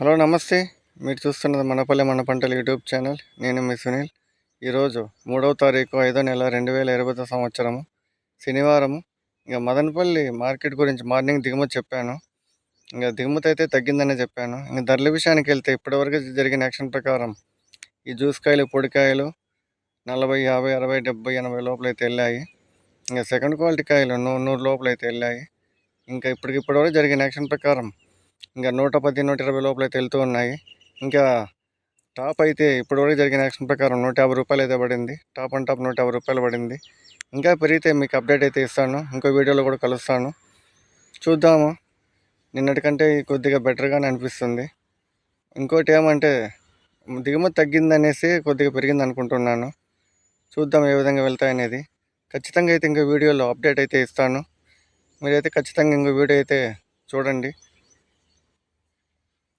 Hello నమస్తే. మీరు చూస్తున్నది మనపల్లె మన పంటల యూట్యూబ్ ఛానల్. నేను మీ సునీల్. ఈరోజు మూడవ తారీఖు ఐదో నెల రెండు వేల ఇరవై సంవత్సరము. శనివారం ఇంకా మదనపల్లి మార్కెట్ గురించి మార్నింగ్ దిగుమతి చెప్పాను. ఇంకా దిగుమతి అయితే తగ్గిందనే చెప్పాను. ఇంకా ధరల విషయానికి వెళ్తే ఇప్పటివరకు జరిగిన యాక్షన్ ప్రకారం ఈ జ్యూస్ కాయలు పొడికాయలు నలభై యాభై అరవై డెబ్బై ఎనభై లోపలైతే వెళ్ళాయి. ఇంకా సెకండ్ క్వాలిటీ కాయలు నూరు నూరు లోపల అయితే వెళ్ళాయి. ఇంకా ఇప్పటికి ఇప్పటివరకు జరిగిన యాక్షన్ ప్రకారం ఇంకా నూట పది నూట ఇరవై లోపల అయితే వెళ్తూ ఉన్నాయి. ఇంకా టాప్ అయితే ఇప్పటివరకు జరిగిన యాక్షన్ ప్రకారం నూట యాభై రూపాయలు అయితే పడింది. టాప్ అండ్ టాప్ నూట యాభై రూపాయలు పడింది. ఇంకా పెరిగితే మీకు అప్డేట్ అయితే ఇస్తాను. ఇంకో వీడియోలో కూడా కలుస్తాను. చూద్దాము. నిన్నటికంటే కొద్దిగా బెటర్గానే అనిపిస్తుంది. ఇంకోటి ఏమంటే దిగుమతి తగ్గిందనేసి కొద్దిగా పెరిగింది అనుకుంటున్నాను. చూద్దాం ఏ విధంగా వెళ్తాయనేది ఖచ్చితంగా అయితే ఇంకో వీడియోలో అప్డేట్ అయితే ఇస్తాను. మీరైతే ఖచ్చితంగా ఇంకో వీడియో అయితే చూడండి.